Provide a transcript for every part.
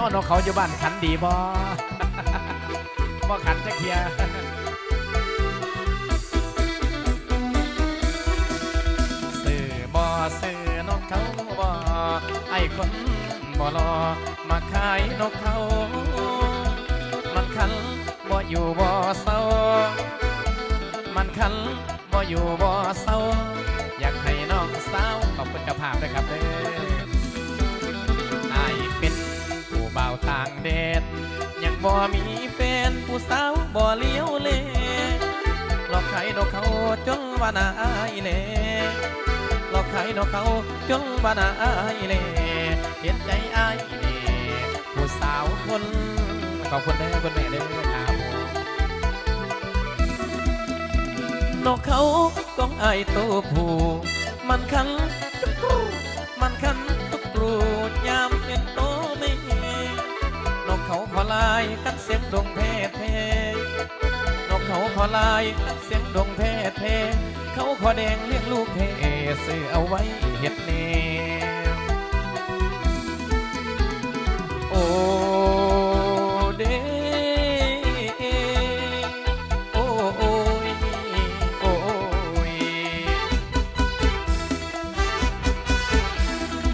านกเขาอยู่บ้านขันดีบ่บ่ขันจะเคลียร์สื่อบ่สื่อนกเขาบ่ไอ้คนบ่รอมาขายนกเขา มันคันบ่อยู่บ่เศร้า มันคันบ่อยู่บ่เศร้า อยากให้น้องสาวขอบคุณเจ้าภาพด้วยครับเด้อาวต่างแดนยังบ่มีแฟนผู้สาวบ่เลี้ยวเลหลอกไข่นกเขาจนว่านาอายเลหลอกไข่นกเขาจนว่านาอายเลเห็นใจอายเลผู้สาวคนขอบคุณเด้คุณแม่เด้ครับนกเขากองไอตัวผู้มันคันจุกรูมันคันจุกรูยามาขอลายกันเสียงดงเพเพนกเขาขอลายกันเสียงดงเพเพเขาขอแดงเลี้ยงลูกเพซื้อเอาไว้เฮ็ดแนโอ้เดโอ้โอ้ยโอ้ย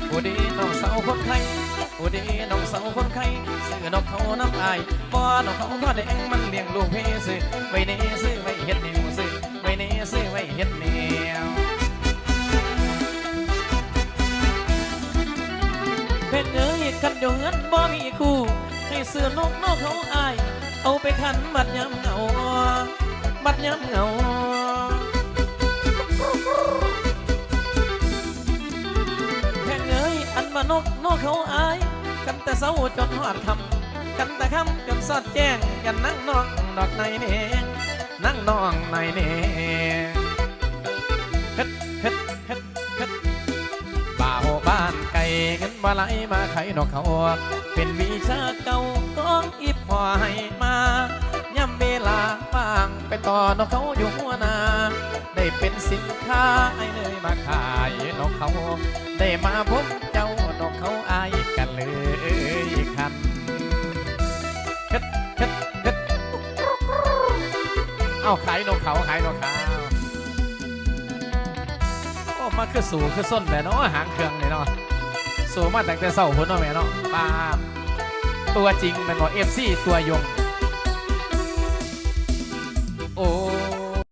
โอดีน้องสาวคนไข้โอดีน้องสาวคนไข้ซื้อนกเขาน้ำอายบ่นกเขาก็แดงมันเลี้ยงลูกเพซื้อไว้เนซื้อไว้เฮ็ดแนวซื้อไว้เนซื้อไว้เฮ็ดแนวเพชรเอ้ยคันเดียวเงินบ่มีคู่ให้ซื้อนกนกเขาอายเอาไปขันบัดยามเหงาบัดยามเหงา นกนกเขาอาย กันแต่เศร้าจนหอดคำกันแต่คำจนสอดแจ้งกันนั่งนองดอกในเนงนั่งนองในเนงเฮ็ดเฮ็ดเฮ็ดเฮ็ดบ่าวบ้านไก่เงินมาไหลมาไขนกเขาเป็นวิชาเก่าของอีพอให้มาย่ำเวลาว่างไปต่อนกเขาอยู่หัวนาได้เป็นสินค้าให้เลยมาขายนกเขา ได้มาพบเจ้า นกเขาอายกันเลยครับเฮ็ดเดเดเอาขายนกเขาขายนกเขาโอ้มาคือสู่คือส้นแหละเนาะหางเครื่องเนาะสู่มาแต่งแต่เศร้าพุ่นเนาะแม่เนาะป้าตัวจริงมันบอกเอฟซีตัวยงโอ้